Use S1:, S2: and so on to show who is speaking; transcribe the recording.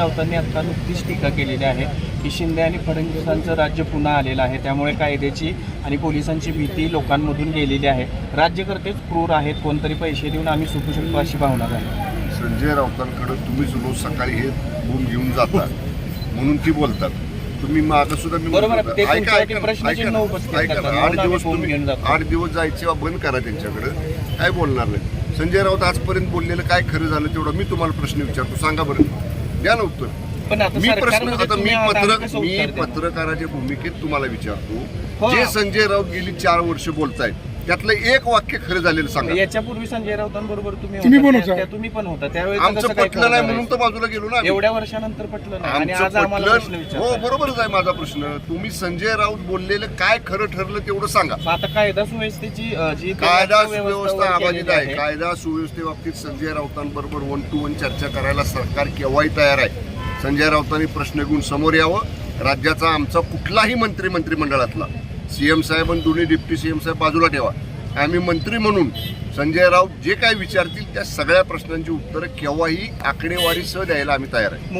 S1: राऊतांनी आता नुकतीच टीका केलेली आहे की शिंदे आणि फडणवीसांचं राज्य पुन्हा आलेलं आहे. त्यामुळे कायद्याची आणि पोलिसांची भीती लोकांमधून गेलेली आहे. राज्यकर्तेच क्रूर आहेत कोणतरी पैसे देऊन आम्ही सुटू शकतो अशी भावना झाली.
S2: संजय राऊतांकडे तुम्हीच रोज सकाळी हे बूम घेऊन जाता. म्हणून ती बोलतात. तुम्ही मागं सुद्धा मी
S1: आहे.
S2: आठ दिवस तुम्ही. आठ दिवस जायचे बंद करा त्यांच्याकडे. काय बोलणार नाही. संजय राऊत आजपर्यंत बोललेलं काय खरं झालं तेवढं मी तुम्हाला प्रश्न विचारतो. सांगा बरं. द्या ना उत्तर
S1: पण आता
S2: मी प्रश्न आता मी पत्रक मी? पत्रकाराच्या भूमिकेत तुम्हाला विचारतो
S1: हो.
S2: जे संजय राऊत गेली चार वर्ष बोलतायत त्यातलं एक वाक्य खरं झालेलं सांगा.
S1: याच्यापूर्वी संजय राऊतांबरोबर तुम्ही
S3: तुम्ही पण होता.
S1: त्या तुम्ही पण होता. त्यावेळेस
S2: आमचं
S1: कसं काय
S2: पटलं नाही म्हणून तर बाजूला गेलो ना आम्ही.
S1: एवढ्या वर्षानंतर पटलं नाही. आणि आज
S2: आमचं
S1: आम्हाला प्रश्न
S2: पटलं हो
S1: विचारताय.
S2: बरोबरच आहे माझा प्रश्न. तुम्ही संजय राऊत बोललेलं काय खरं ठरलं तेवढं सांगा.
S1: आता कायदा सुव्यवस्थेची अ, जी
S2: कायदा
S1: व्यवस्था
S2: सुव्यवस्था
S1: वर
S2: अबाधित आहे. कायदा सुव्यवस्थेबाबतीत संजय राऊतांबरोबर वन टू वन चर्चा करायला सरकार केव्हाही तयार आहे. संजय राऊतांनी प्रश्न घेऊन समोर यावं. राज्याचा आमचा कुठलाही मंत्री मंत्रिमंडळातला सीएम साहेब आणि दोन्ही डिप्टी सीएम साहेब बाजूला ठेवा. आम्ही मंत्री म्हणून संजय राऊत जे काय विचारतील त्या सगळ्या प्रश्नांची उत्तरं केव्हाही आकडेवारीसह द्यायला आम्ही तयार आहे.